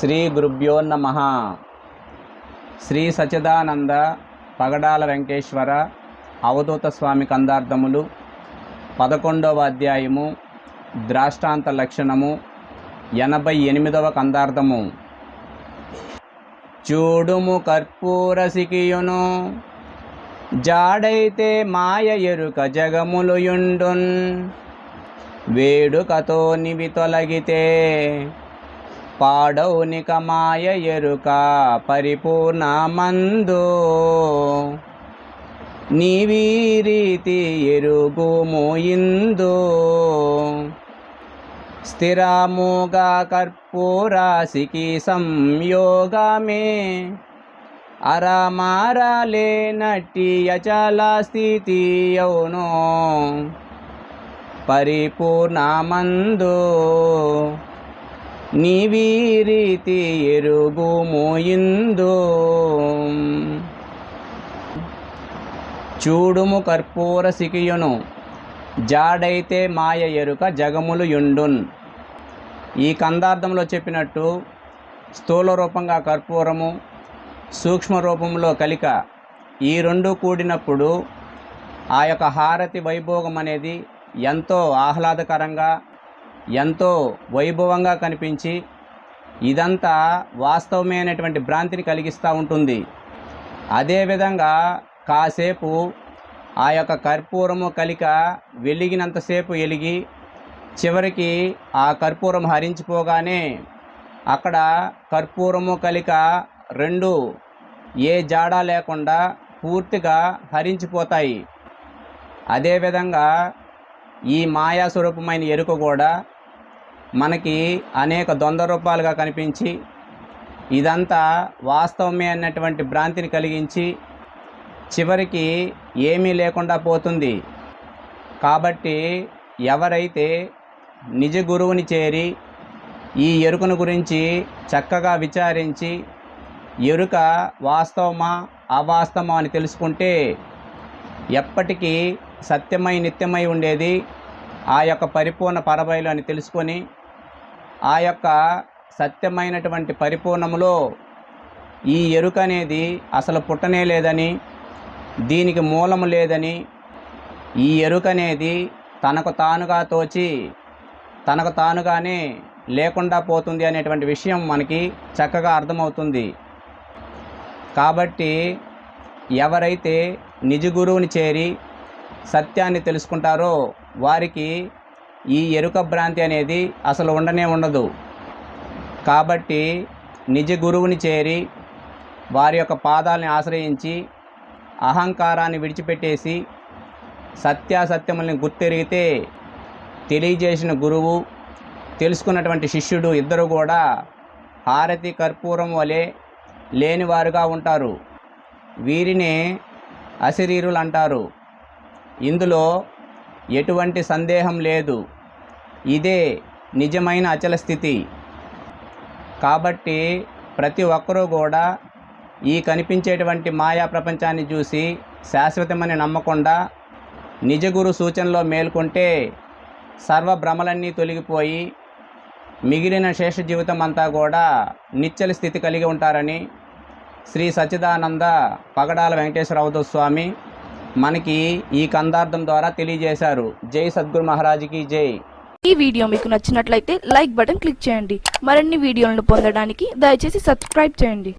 శ్రీ గురుభ్యో నమ. శ్రీ సచిదానంద పగడాల వెంకటేశ్వర అవధూత స్వామి కందార్థములు పదకొండవ అధ్యాయము ద్రాష్టాంత లక్షణము ఎనభై ఎనిమిదవ కందార్థము. చూడుము కర్పూరసికియును జాడైతే మాయ ఎరుక జగములుయుండున్. వేడుకతో నివి తొలగితే పాడౌనిక మాయ ఎరుక పరిపూర్ణమందు. నీవీ రీతి ఎరుగుము ఇందు. స్థిరముగా కర్పూరాశికి సంయోగమే. అరమారలే నటి అచల స్థితి అవును. పరిపూర్ణమందు. నీవీ ఎరుగు ఎరుగుము చూడుము కర్పూర సికియును జాడైతే మాయ ఎరుక జగములు యుండున్. ఈ కందార్థంలో చెప్పినట్టు స్థూల రూపంగా కర్పూరము సూక్ష్మ రూపంలో కలిక ఈ రెండు కూడినప్పుడు ఆ యొక్క హారతి వైభోగం అనేది ఎంతో ఆహ్లాదకరంగా ఎంతో వైభవంగా కనిపించి ఇదంతా వాస్తవమైనటువంటి భ్రాంతిని కలిగిస్తూ ఉంటుంది. అదేవిధంగా కాసేపు ఆ యొక్క కర్పూరము కలిక వెలిగినంతసేపు వెలిగి చివరికి ఆ కర్పూరం హరించిపోగానే అక్కడ కర్పూరము కలిక రెండు ఏ జాడా లేకుండా పూర్తిగా హరించిపోతాయి. అదేవిధంగా ఈ మాయా స్వరూపమైన ఎరుక కూడా మనకి అనేక దొంద రూపాలుగా కనిపించి ఇదంతా వాస్తవమే అన్నటువంటి భ్రాంతిని కలిగించి చివరికి ఏమీ లేకుండా పోతుంది. కాబట్టి ఎవరైతే నిజ గురువుని చేరి ఈ ఎరుకను గురించి చక్కగా విచారించి ఎరుక వాస్తవమా అవాస్తవమా అని తెలుసుకుంటే ఎప్పటికీ సత్యమై నిత్యమై ఉండేది ఆ యొక్క పరిపూర్ణ పరబయలు అని తెలుసుకొని ఆ యొక్క సత్యమైనటువంటి పరిపూర్ణములో ఈ ఎరుక అనేది అసలు పుట్టనే లేదని దీనికి మూలము లేదని ఈ ఎరుక అనేది తనకు తానుగా తోచి తనకు తానుగానే లేకుండా పోతుంది అనేటువంటి విషయం మనకి చక్కగా అర్థమవుతుంది. కాబట్టి ఎవరైతే నిజ గురువుని చేరి సత్యాన్ని తెలుసుకుంటారో వారికి ఈ ఎరుక భ్రాంతి అనేది అసలు ఉండనే ఉండదు. కాబట్టి నిజ గురువుని చేరి వారి యొక్క పాదాలని ఆశ్రయించి అహంకారాన్ని విడిచిపెట్టేసి సత్యాసత్యముల్ని గుర్తెరిగితే తెలియజేసిన గురువు తెలుసుకున్నటువంటి శిష్యుడు ఇద్దరు కూడా హారతి కర్పూరం వలె లేనివారుగా ఉంటారు. వీరినే అశరీరులు అంటారు. ఇందులో ఎటువంటి సందేహం లేదు. ఇదే నిజమైన అచల స్థితి. కాబట్టి ప్రతి ఒక్కరూ కూడా ఈ కనిపించేటువంటి మాయా ప్రపంచాన్ని చూసి శాశ్వతమని నమ్మకుండా నిజగురు సూచనలో మేల్కొంటే సర్వ భ్రమలన్నీ తొలగిపోయి మిగిలిన శేష జీవితం అంతా కూడా నిశ్చల స్థితి కలిగి ఉంటారని శ్రీ సచ్చిదానంద పగడాల వెంకటేశ్వరరావుతో స్వామి మనకి ఈ కందార్థం ద్వారా తెలియజేశారు. జై సద్గురు మహారాజుకి జై. ఈ వీడియో మీకు నచ్చినట్లయితే లైక్ బటన్ క్లిక్ చేయండి. మరిన్ని వీడియోలను పొందడానికి దయచేసి సబ్స్క్రైబ్ చేయండి.